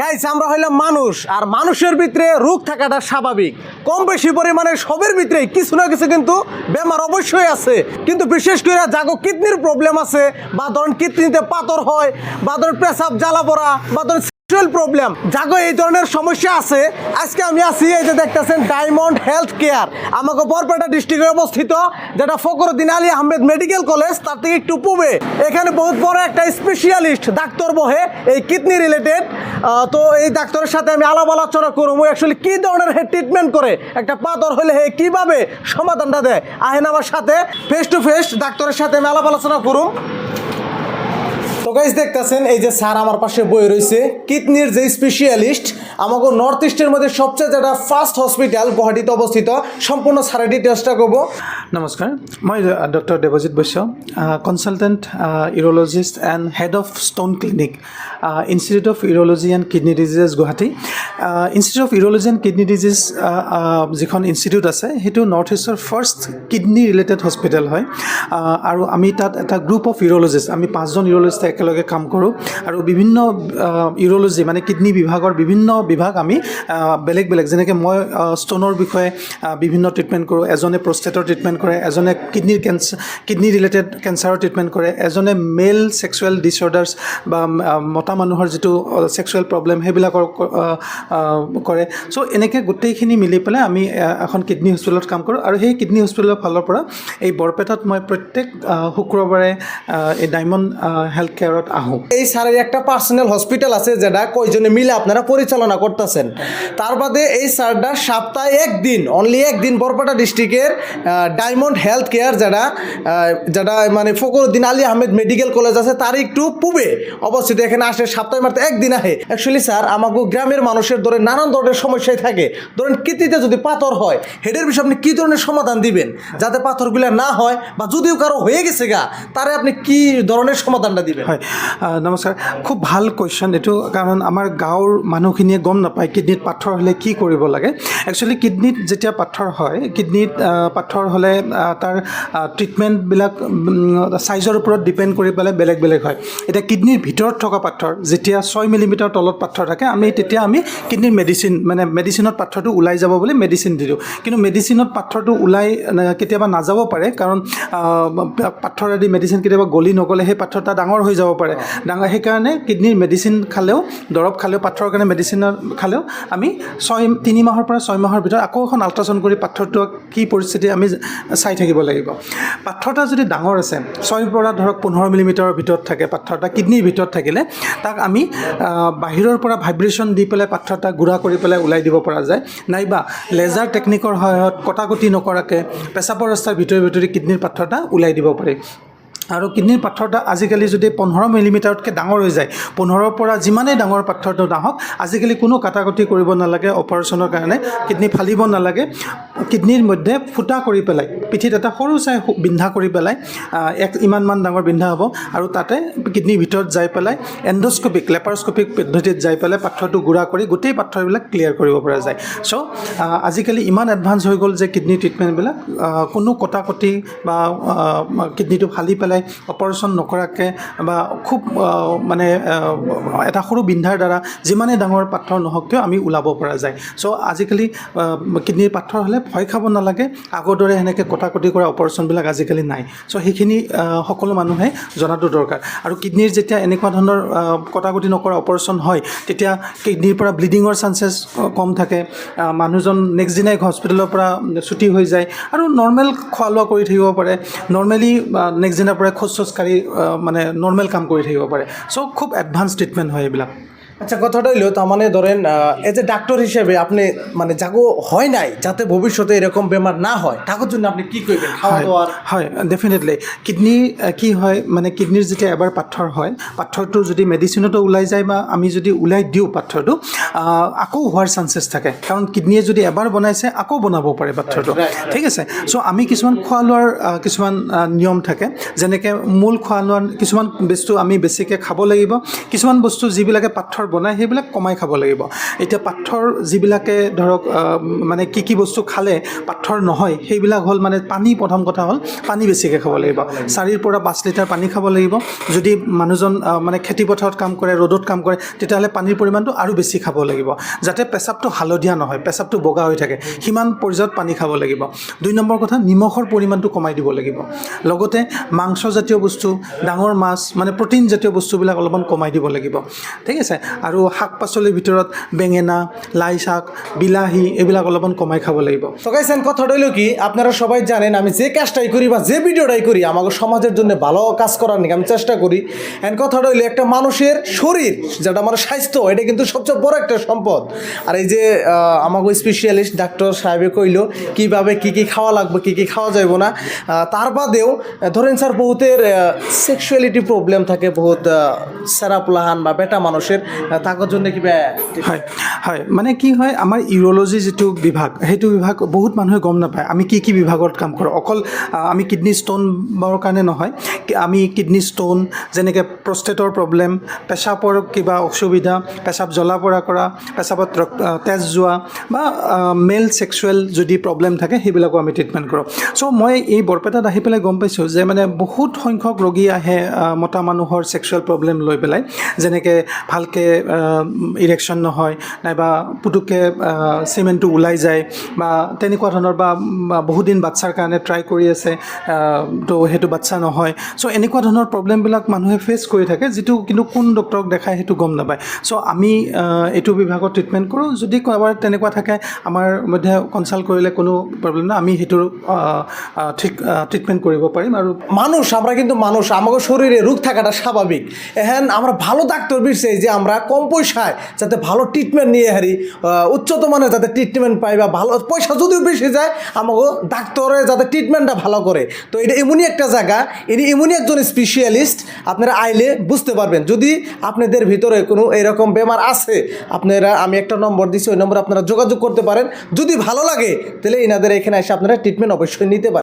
Guys আমরা হইলাম মানুষ, আর মানুষের ভিতরে রোগ থাকাটা স্বাভাবিক। কম বেশি পরিমাণে সবের ভিতরে কিছু না কিছু কিন্তু বেমার অবশ্যই আছে। কিন্তু বিশেষ করে যাগো কিডনির প্রবলেম আছে, বা ধরেন কিডনিতে পাথর হয়, বা ধরেন পেশাব জ্বালা পড়া, বা ধরেন প্রবলেম জাগো, এই ধরনের সমস্যা আছে। আজকে আমি আছি, এই যে দেখতেছেন ডায়মন্ড হেলথ কেয়ার আমাকে বরপেটা ডিস্ট্রিক্টে অবস্থিত, যেটা ফকরুদ্দিন আলী আহমেদ মেডিকেল কলেজ তার থেকে একটু পূবে। এখানে বহুত বড় একটা স্পেশালিস্ট ডাক্তার বহে, এই কিডনি রিলেটেড তো এই ডাক্তারের সাথে আমি আলাপ আলোচনা করব অ্যাকচুয়ালি কী ধরনের হে ট্রিটমেন্ট করে, একটা পাথর হলে হে কীভাবে সমাধানটা দেয়। আহেন আমার সাথে ফেস টু ফেস ডাক্তারের সাথে আমি আলাপ আলোচনা করুম। তো গাইজ দেখতেছেন, এই যে স্যার আমার পাশে বই রয়েছে, কিডনির যে স্পেশালিস্ট আমাকে নর্থ ইস্টের মধ্যে সবচেয়ে যেটা ফার্স্ট হসপিটাল গুৱাহাটীতে অবস্থিত, সম্পূর্ণ স্যারের ডিটেলসটা করব নমস্কাৰ মই doctor Debajit Baishya consultant urologist and head of stone clinic institute of urology and kidney diseases Guwahati institute of urology and kidney disease যিখন ইনষ্টিটিউট আছে, সেইটো নৰ্থ ইষ্টৰ ফাৰ্ষ্ট কিডনি ৰিলেটেড হস্পিটেল হয়। আৰু আমি তাত এটা গ্ৰুপ অফ ইউৰলজিষ্ট আমি পাঁচজন ইউৰলজিষ্ট একেলগে কাম কৰোঁ। আৰু বিভিন্ন ইউৰলজি মানে কিডনি বিভাগৰ বিভিন্ন বিভাগ আমি বেলেগ বেলেগ, যেনেকৈ মই ষ্ট'নৰ বিষয়ে বিভিন্ন ট্ৰিটমেণ্ট কৰোঁ। এজনে প্ৰষ্টেটৰ ট্ৰিটমেণ্ট কৰে, এজনে কিডনিৰ কেঞ্চাৰ কিডনি ৰিলেটেড কেঞ্চাৰৰ ট্ৰিটমেণ্ট কৰে। এজনে মেল ছেক্সুৱেল ডিছঅৰ্ডাৰ্ছ বা মতা মানুহৰ যিটো ছেক্সুৱেল প্ৰব্লেম সেইবিলাকৰ কৰে। চ' এনেকৈ গোটেইখিনি মিলি পেলাই আমি এখন কিডনি হস্পিটেলত কাম কৰোঁ। আৰু সেই কিডনি হস্পিটেলৰ ফালৰ পৰা এই বৰপেটাত মই প্ৰত্যেক আহ, শুক্ৰবাৰে এই ডায়মণ্ড হেল্থ কেয়াৰত আহোঁ। এই স্যারের একটা পার্সোনাল হসপিটাল আছে যেটা কয়জনে মিলে আপনারা পরিচালনা করতেছেন। তার বাদে এই স্যারটা সপ্তাহে একদিন অনলি একদিন বরপেটা ডিস্ট্রিক্টের ডায়মন্ড হেলথ কেয়ার যেটা যেটা মানে ফকরুদ্দিন আলী আহমেদ মেডিকেল কলেজ আছে তার একটু পূবে অবস্থিত। এখানে আসে সপ্তাহে মাত্র একদিন আহে। অ্যাকচুয়ালি স্যার আমাকে গ্রামের মানুষের ধরে নানান ধরনের সমস্যায় থাকে। ধরেন কৃতিতে যদি পাথর হয় হেডের বিষয়ে আপনি কী ধরনের সমাধান দিবেন? যাতে পাথরগুলো না হয় বা যদিও কারও হয়ে গেছে গা, তারে আপনি কি ধরনের সমাধানটা দিবেন? হয় নমস্কাৰ খুব ভালো কুৱেশ্যন এইটো, কাৰণ আমাৰ গাঁৱৰ মানুহখিনিয়ে গম নাপায় কিডনিত পাথৰ হ'লে কি কৰিব লাগে। একচুৱেলি কিডনিত যেতিয়া পাথৰ হয়, কিডনিত পাথৰ হ'লে তাৰ ট্ৰিটমেণ্টবিলাক ছাইজৰ ওপৰত ডিপেণ্ড কৰি পেলাই বেলেগ বেলেগ হয়। এতিয়া কিডনিৰ ভিতৰত থকা পাথৰ, যেতিয়া ছয় মিলিমিটাৰ তলত পাথৰ থাকে, আমি তেতিয়া আমি কিডনিৰ মেডিচিন মানে মেডিচিনত পাথৰটো ওলাই যাব বুলি মেডিচিন দি দিওঁ। কিন্তু মেডিচিনত পাথৰটো ওলাই কেতিয়াবা নাযাব পাৰে, কাৰণ পাথৰেদি মেডিচিন কেতিয়াবা গলি নগ'লে সেই পাথৰ এটা ডাঙৰ হৈ যাব পাৰে। ডাঙৰ সেইকাৰণে কিডনিৰ মেডিচিন খালেও দৰৱ খালেও পাথৰৰ কাৰণে মেডিচিন খালেও আমি ছয় তিনি মাহৰ পৰা ছয় মাহৰ ভিতৰত আকৌ এখন আল্ট্ৰাচাউণ্ড কৰি পাথৰটো কি পৰিস্থিতি আমি চাই থাকিব লাগিব। পাথৰ এটা যদি ডাঙৰ আছে ছয়ৰ পৰা ধৰক পোন্ধৰ মিলিমিটাৰৰ ভিতৰত থাকে পাথৰ এটা কিডনিৰ ভিতৰত থাকিলে তাক আমি বাহিৰৰ পৰা ভাইব্ৰেশ্যন দি পেলাই পাথৰ এটা গুড়া কৰি পেলাই ওলাই দিব পৰা যায়। নাইবা লেজাৰ টেকনিকৰ সহায়ত কটাকটি নকৰাকৈ পেচাবৰ ৰাস্তাৰ ভিতৰে ভিতৰে কিডনিৰ পাথৰ এটা ওলাই দিব পাৰি। আৰু কিডনিৰ পাথৰটা আজিকালি যদি পোন্ধৰ মিলিমিটাৰতকৈ ডাঙৰ হৈ যায় পোন্ধৰৰ পৰা যিমানেই ডাঙৰ পাথৰটো নাহক আজিকালি কোনো কাটাকটি কৰিব নালাগে অপাৰেশ্যনৰ কাৰণে কিডনি ফালিব নালাগে কিডনিৰ মধ্যে ফুটা কৰি পেলাই পিঠিত এটা সৰু চাই বিন্ধা কৰি পেলাই এক ইমানমান ডাঙৰ বিন্ধা হ'ব আৰু তাতে কিডনিৰ ভিতৰত যাই পেলাই এণ্ডস্কপিক লেপাৰস্কপিক পদ্ধতিত যাই পেলাই পাথৰটো গুড়া কৰি গোটেই পাথৰবিলাক ক্লিয়াৰ কৰিব পৰা যায়। চ' আজিকালি ইমান এডভান্স হৈ গ'ল যে কিডনি ট্ৰিটমেণ্টবিলাক কোনো কটাকটি বা কিডনিটো ফালি পেলাই অপাৰেশ্যন নকৰাকৈ বা খুব মানে এটা সৰু বিন্ধাৰ দ্বাৰা যিমানেই ডাঙৰ পাথৰ নহওক কিয় আমি ওলাব পৰা যায়। চ' আজিকালি কিডনিৰ পাথৰ হ'লে ভয় খাব নালাগে। আগৰ দৰে সেনেকৈ কটাকটি কৰা অপাৰেশ্যনবিলাক আজিকালি নাই। চ' সেইখিনি সকলো মানুহে জনাটো দৰকাৰ। আৰু কিডনিৰ যেতিয়া এনেকুৱা ধৰণৰ আহ, কটাকটি নকৰা অপাৰেশ্যন হয় তেতিয়া কিডনিৰ পৰা ব্লিডিঙৰ চান্সেছ কম থাকে। মানুহজন নেক্সট দিনাই হস্পিটেলৰ পৰা ছুটি হৈ যায়। আৰু নৰ্মেল খোৱা লোৱা কৰি থাকিব পাৰে। নৰ্মেলি নেক্সট দিনাৰ পৰা খোজ চোজ কাঢ়ি মানে নৰ্মেল কাম কৰি থাকিব পাৰে। চ' খুব এডভান্স ট্ৰিটমেণ্ট হয় এইবিলাক। আচ্ছা কথাটা হইল তার মানে ধরেন এজ এ ডাক্তার হিসেবে আপনি মানে যাগো হয় নাই যাতে ভবিষ্যতে এরকম বেমার না হয় তার জন্য আপনি কি করবেন? খাওয়া হয় দাওয়ার হয় ডেফিনেটলি কিডনি কি হয় মানে কিডনিৰ যেতিয়া এবাৰ পাথৰ হয় পাথৰটো যদি মেডিচিনতো ওলাই যায় বা আমি যদি ওলাই দিওঁ পাথৰটো আকৌ হোৱাৰ চান্সেছ থাকে। কাৰণ কিডনিয়ে যদি এবাৰ বনাইছে আকৌ বনাব পাৰে পাথৰটো. ঠিক আছে? চ' আমি কিছুমান খোৱা লোৱাৰ কিছুমান নিয়ম থাকে। যেনেকৈ মূল খোৱা লোৱাৰ কিছুমান বস্তু আমি বেছিকৈ খাব লাগিব। কিছুমান বস্তু যিবিলাকে পাথৰ বনায় সেইবিলাক কমাই খাব লাগিব। এতিয়া পাথৰ যিবিলাকে ধৰক মানে কি কি বস্তু খালে পাথৰ নহয় সেইবিলাক হ'ল মানে পানী প্ৰথম কথা হ'ল পানী বেছিকৈ খাব লাগিব। চাৰিৰ পৰা পাঁচ লিটাৰ পানী খাব লাগিব। যদি মানুহজন মানে খেতি পথাৰত কাম কৰে ৰ'দত কাম কৰে তেতিয়াহ'লে পানীৰ পৰিমাণটো আৰু বেছি খাব লাগিব। যাতে পেচাবটো হালধীয়া নহয় পেচাবটো বগা হৈ থাকে সিমান পৰ্যায়ত পানী খাব লাগিব। দুই নম্বৰ কথা নিমখৰ পৰিমাণটো কমাই দিব লাগিব। লগতে মাংসজাতীয় বস্তু ডাঙৰ মাছ মানে প্ৰটিন জাতীয় বস্তুবিলাক অলপমান কমাই দিব লাগিব। ঠিক আছে? আৰু শাক পাচলিৰ ভিতৰত বেঙেনা, লাই শাক, বিলাহী এইবিলাক অলপমান কমাই খাব লাগিব। তো গাইছেন কথাটা হইল কি, আপনারা সবাই জানেন আমি যে কাজটাই করি বা যে ভিডিওটাই করি, আমাকে সমাজের জন্য ভালো কাজ করার নাকি আমি চেষ্টা করি। এন্ড কথাটা হইল একটা মানুষের শরীর, যেটা আমার স্বাস্থ্য, এটা কিন্তু সবচেয়ে বড় একটা সম্পদ। আর এই যে আমাকে স্পেশালিস্ট ডাক্তার সাহেবে কইল, কীভাবে কি কি খাওয়া লাগবে, কি কি খাওয়া যাইব না। তার বাদেও ধরেন স্যার, বহুতের সেক্সুয়ালিটি প্রবলেম থাকে, বহুত সেরাপলাহান বা বেটা মানুষের। তাকর জন্য কিবা হয় হয় মানে কি হয়, আমাৰ ইউৰলজি যিটো বিভাগ, সেইটো বিভাগ বহুত মানুহে গম নাপায়, আমি কি কি বিভাগত কাম কৰোঁ। অকল আমি কিডনী ষ্ট'নৰ কাৰণে নহয় আমি কিডনী ষ্ট'ন, যেনেকৈ প্ৰষ্টেটৰ প্ৰব্লেম, পেচাবৰ কিবা অসুবিধা, পেচাব জ্বলা পৰা কৰা, পেচাবত তেজ যোৱা, বা মেল ছেক্সুৱেল যদি প্ৰব্লেম থাকে, সেইবিলাকো আমি ট্ৰিটমেণ্ট কৰোঁ। চ' মই এই বৰপেটাত আহি পেলাই গম পাইছোঁ যে মানে বহুত সংখ্যক ৰোগী আহে মতা মানুহৰ ছেক্সুৱেল প্ৰব্লেম লৈ পেলাই, যেনেকৈ ভালকৈ ইৰেকশ্যন নহয়, নাইবা পুতুককৈ চিমেণ্টটো ওলাই যায় বা তেনেকুৱা ধৰণৰ বা বহুদিন বাচ্ছাৰ কাৰণে ট্ৰাই কৰি আছে তো সেইটো বাচ্ছা নহয়। চ' এনেকুৱা ধৰণৰ প্ৰব্লেমবিলাক মানুহে ফেচ কৰি থাকে, যিটো কিন্তু কোন ডক্টৰক দেখায় সেইটো গম নাপায়। চ' আমি এইটো বিভাগত ট্ৰিটমেণ্ট কৰোঁ। যদি কাৰোবাৰ তেনেকুৱা থাকে, আমাৰ মধ্যে কনচাল্ট কৰিলে কোনো প্ৰব্লেম নাই। আমি সেইটোৰ ঠিক ট্ৰিটমেণ্ট কৰিব পাৰিম আৰু মানুষ, আমরা কিন্তু মানুষ। আমাদের শরীরে রোগ থাকাটা স্বাভাবিক। এখন আমরা ভালো ডাক্তার বিষয় যে আমরা কম পয়সায় যাতে ভালো ট্রিটমেন্ট নিয়ে হারি উচ্চত মানের যাতে ট্রিটমেন্ট পাই বা ভালো পয়সা যদিও বেশি যায় আমাকে ডাক্তারে যাতে ট্রিটমেন্টটা ভালো করে। তো এটা এমনই একটা জায়গা এটি এমনই একজন স্পেশালিস্ট আপনারা আইলে বুঝতে পারবেন। যদি আপনাদের ভিতরে কোনো এরকম বেমার আছে, আপনারা, আমি একটা নম্বর দিচ্ছি ওই নম্বরে আপনারা যোগাযোগ করতে পারেন। যদি ভালো লাগে, তাহলে এনাদের এখানে এসে আপনারা ট্রিটমেন্ট অবশ্যই নিতে পারেন।